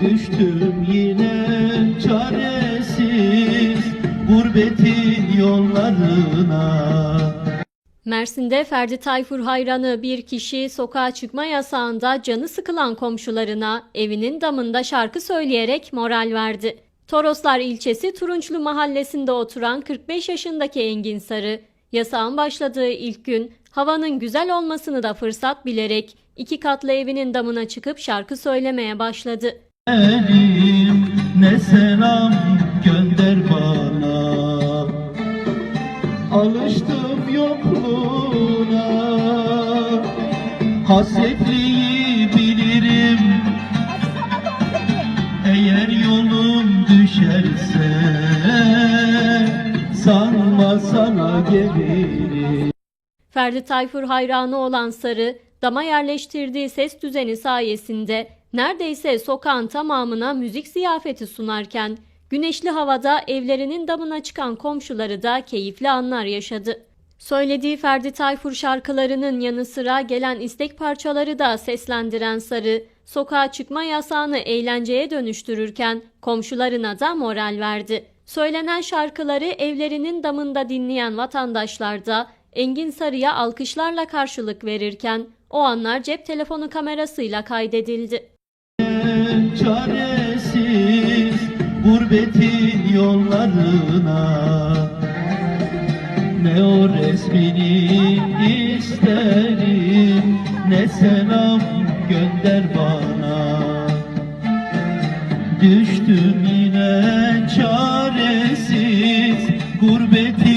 Düştüm yine çaresiz Gurbetin yollarına Mersin'de Ferdi Tayfur hayranı bir kişi sokağa çıkma yasağında canı sıkılan komşularına evinin damında şarkı söyleyerek moral verdi. Toroslar ilçesi Turunçlu mahallesinde oturan 45 yaşındaki Engin Sarı, yasağın başladığı ilk gün havanın güzel olmasını da fırsat bilerek iki katlı evinin damına çıkıp şarkı söylemeye başladı. Elim ne selam gönder bana. Alıştım yokluğuna. Hasretliği bilirim. Eğer yolum düşerse Sanma sana gelirim. Ferdi Tayfur hayranı olan Sarı, dama yerleştirdiği ses düzeni sayesinde neredeyse sokağın tamamına müzik ziyafeti sunarken, güneşli havada evlerinin damına çıkan komşuları da keyifli anlar yaşadı. Söylediği Ferdi Tayfur şarkılarının yanı sıra gelen istek parçaları da seslendiren Sarı, sokağa çıkma yasağını eğlenceye dönüştürürken komşularına da moral verdi. Söylenen şarkıları evlerinin damında dinleyen vatandaşlar da Engin Sarı'ya alkışlarla karşılık verirken o anlar cep telefonu kamerasıyla kaydedildi. çaresiz Gurbetin yollarına Ne o resmini isterim Ne selam gönder bana Düştüm yine çaresiz Gurbetin